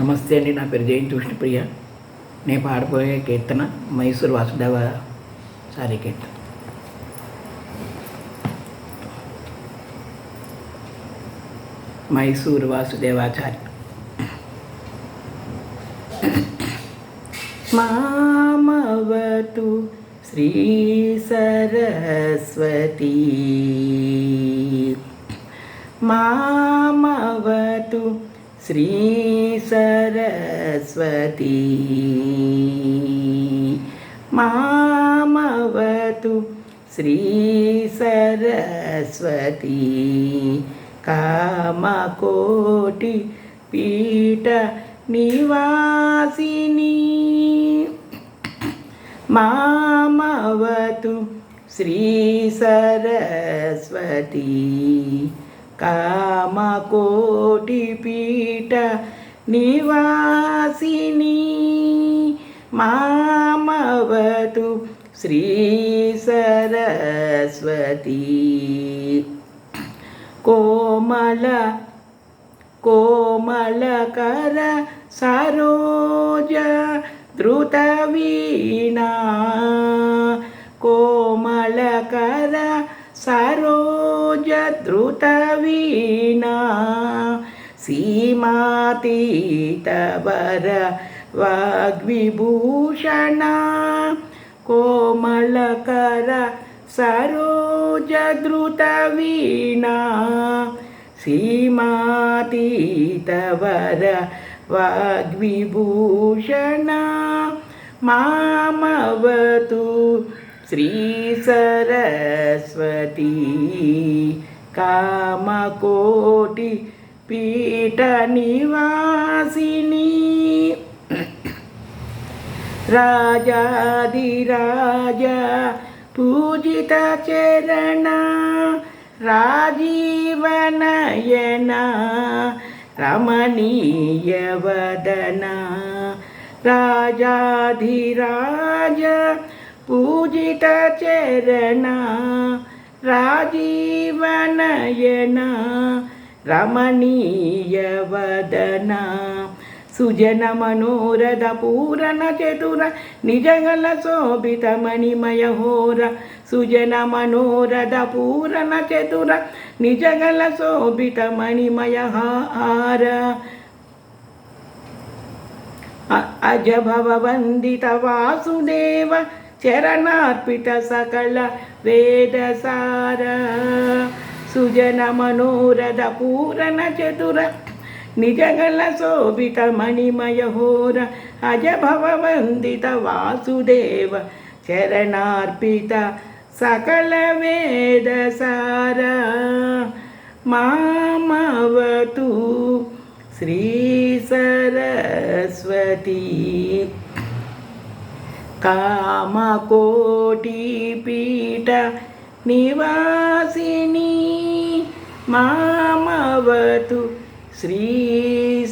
నమస్తే అండి నా పేరు జయంతి విష్ణుప్రియ నేను పాడబోయే కీర్తన మైసూర్ వాసుదేవ సారీ కీర్తన మైసూర్ వాసుదేవాచార్య మామవతు శ్రీ సరస్వతీ మామవతు శ్రీ సరస్వతి మామవతు శ్రీ సరస్వతి కామకోటి పీఠ నివాసిని. మామవతు శ్రీ సరస్వతి కామకోటి పీఠ నివాసిని మామవతు శ్రీ సరస్వతీ కోమల కోమలకర సరోజ ధృతవీణా కోమలకర సరోజ ధృతవీణా సీమాతీతవర వాగ్విభూషణ కోమలకర సరోజ ధృతవీణా సీమాతీతవర వాగ్విభూషణ మామవతు శ్రీ సరస్వతీ కామకోటి పీఠ నివాసిని రాజాదిరాజ పూజిత చరణ రాజీవనయన రమణీయ వదన రాజాధిరాజ పూజిత చరణ రాజీవనయన రమణీయవదన. సుజన మనోరథ పూరణ చతుర నిజగల శోభిత మణిమయ హోర. సుజన మనోరథ పూరణ చతుర నిజగల శోభిత మణిమయ హార. అజభవ వందిత వాసుదేవ చరణార్పిత సకల వేద సార సుజన మనోరథ పూరణ చతుర నిజగల శోభిత మణిమయ హోర అజ వాసుదేవ చరణార్పిత సకల వేద సార మామవతు శ్రీ సరస్వతీ कामकोटिपीठ निवासिनी मामवतु श्रीसरस्वती